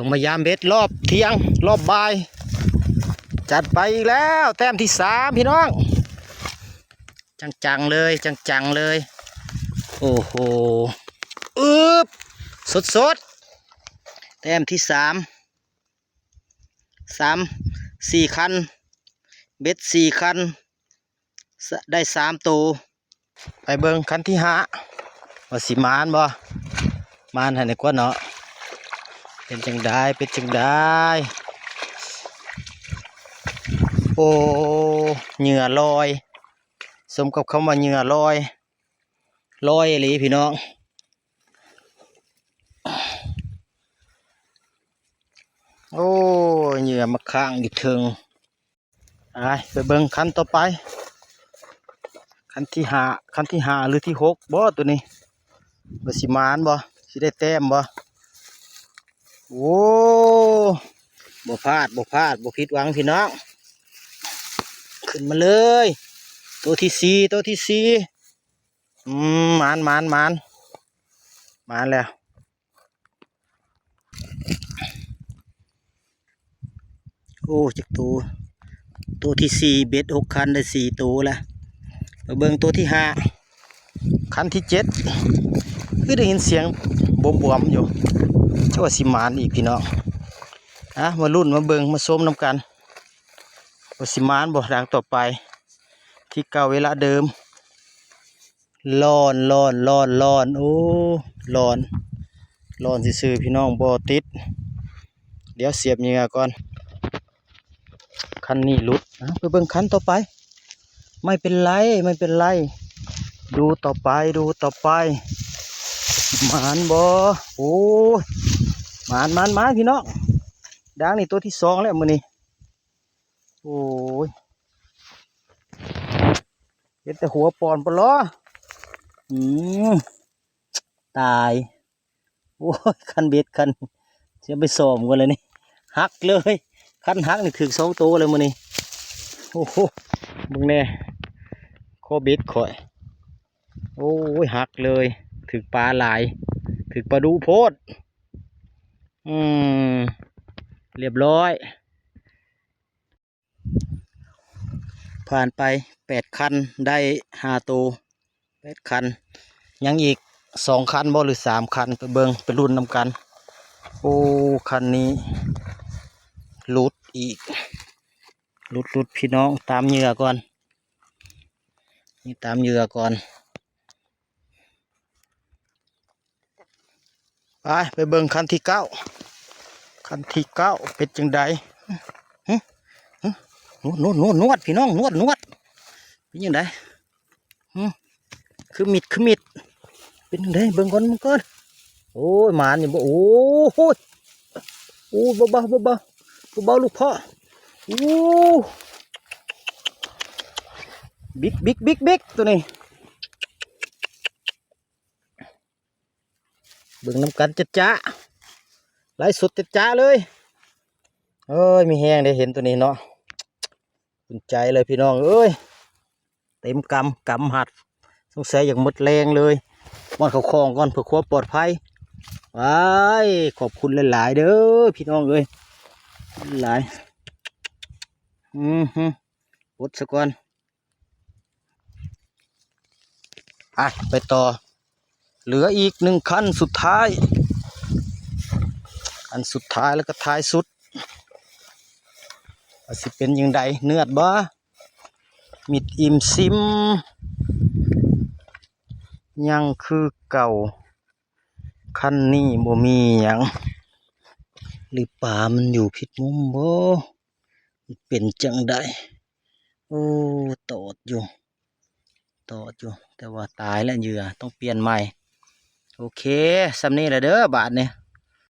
ลงมายามเบ็ดรอบเที่ยง รอบบ่าย จัดไปอีกแล้ว แต้มที่สามพี่น้อง จังๆเลย จังๆเลย โอ้โหอึบสดๆแต้มที่สามสามสี่คัน เบ็ดสี่คัน ได้สามตัวไปเบิงคันที่ห้าว่าสิมานบ่มานให้ในกว่าเนาะ เป็นจังได้เป็นจังได้ โอ้เหงื่อลอย สมกับคำว่าเหงื่อลอยลอยอีหลีพี่น้องโอ้เหงื่อมาข้างอยู่เทิงไปไปเบิ่งคันต่อไปคันที่หาคันที่หาหรือที่หกบ่ตัวนี้บสิมานบ่สิได้แต้มบ่ โอ้บ่พลาดบ่พลาดบ่ผิดหวังพี่น้อง ขึ้นมาเลย ตัวที่สี่ตัวที่สี่อืมมานมานมานมานแล้วโอ้จักตัวตัวที่สี่เบ็ดหกคันได้สี่ตัวละมาเบิ่งตัวที่ห้าคันที่เจ็ดคือได้ยินเสียงบวมบวมๆอยู่ เจ้าว่าสิมานอีกพี่น้องอะมารุ่นมาเบิงมาส้มน้ำกันว่าสิมานบ่ดังต่อไป ที่เก่าเวลาเดิมร้อนร้อนร้อนร้อนโอ้ร้อนร้อนซื่อพี่น้องบ่ติด เดี๋ยวเสียบเหงื่อก่อนคันนี้ลุดนะไปเบิ่งคันต่อไป ไม่เป็นไรไม่เป็นไร ดูต่อไปดูต่อไป หมานบอโอ้ มานมานมานพี่น้องด่างนี่ตัวที่สองแล้วมือนี้โอ้ยเห็นแต่หัวปอนปะล้ออืมตายโอ้ยคันเบ็ดคันเสียไปสอมกันเลยนี่หักเลยคันหักนี่ถึงสองตัวเลยมือนี้โอ้โหมึงแน่โคบิดข่อยโอ้ยหักเลยถึงปลาหลายถึงปลาดูโพด อืม เรียบร้อย ผ่านไปแปดคัน ได้ห้าตัวแปดคัน ยังอีกสองคันบ่หรือสามคัน ไปเบิงไปรุ่นนำกัน โอ้ คันนี้ลุดอีกลุดลุดพี่น้องตามเหยื่อก่อน นี่ตามเหยื่อก่อน ไป ไปเบิ่งคันที่เก้า คันที่เก้าเป็นจังใดนวดนวดนวดนวดพี่น้องนวดนวดเป็นยังไงคือมิดคือมิด เป็นยังไงเบิ่งก่อนมันก่อนโอ้ยหมานี่บ่โอ้โหโอ้เบาเบาเบาเบาเบาลูกพ่อโอ้บิ๊กบิ๊กบิ๊กบิ๊กตัวนี้เบิ่งน้ำกันจะจ้า ไล่สุดจะจ้าเลย เอ้ย มีแห้งได้เห็นตัวนี้เนาะภูมิใจเลยพี่น้อง เอ้ย เต็มกำกำหัด สงสัยอย่างหมดแรงเลยมอนเขาคลองก่อนเพื่อความปลอดภัยว้ขอบคุณหลาย ๆ เด้อพี่น้องเอ้ยหลาย อืมฮึปดซะก่อนอะไปต่อ เหลืออีกหนึ่งคันสุดท้าย อันสุดท้ายแล้วก็ท้ายสุดว่าสิเป็นยังไงเนื้อดบ่มิดอิ่มซิม ยังคือเก่าคันนี้บ่มีหยังหรือป่ามันอยู่ผิดมุมบ่เป็นจังไดโอ้ตอดอยู่ตอดอยู่ แต่ว่าตายแล้วเหยื่อต้องเปลี่ยนใหม่ โอเคสำนี้แหละเด้อบาทเนี่ย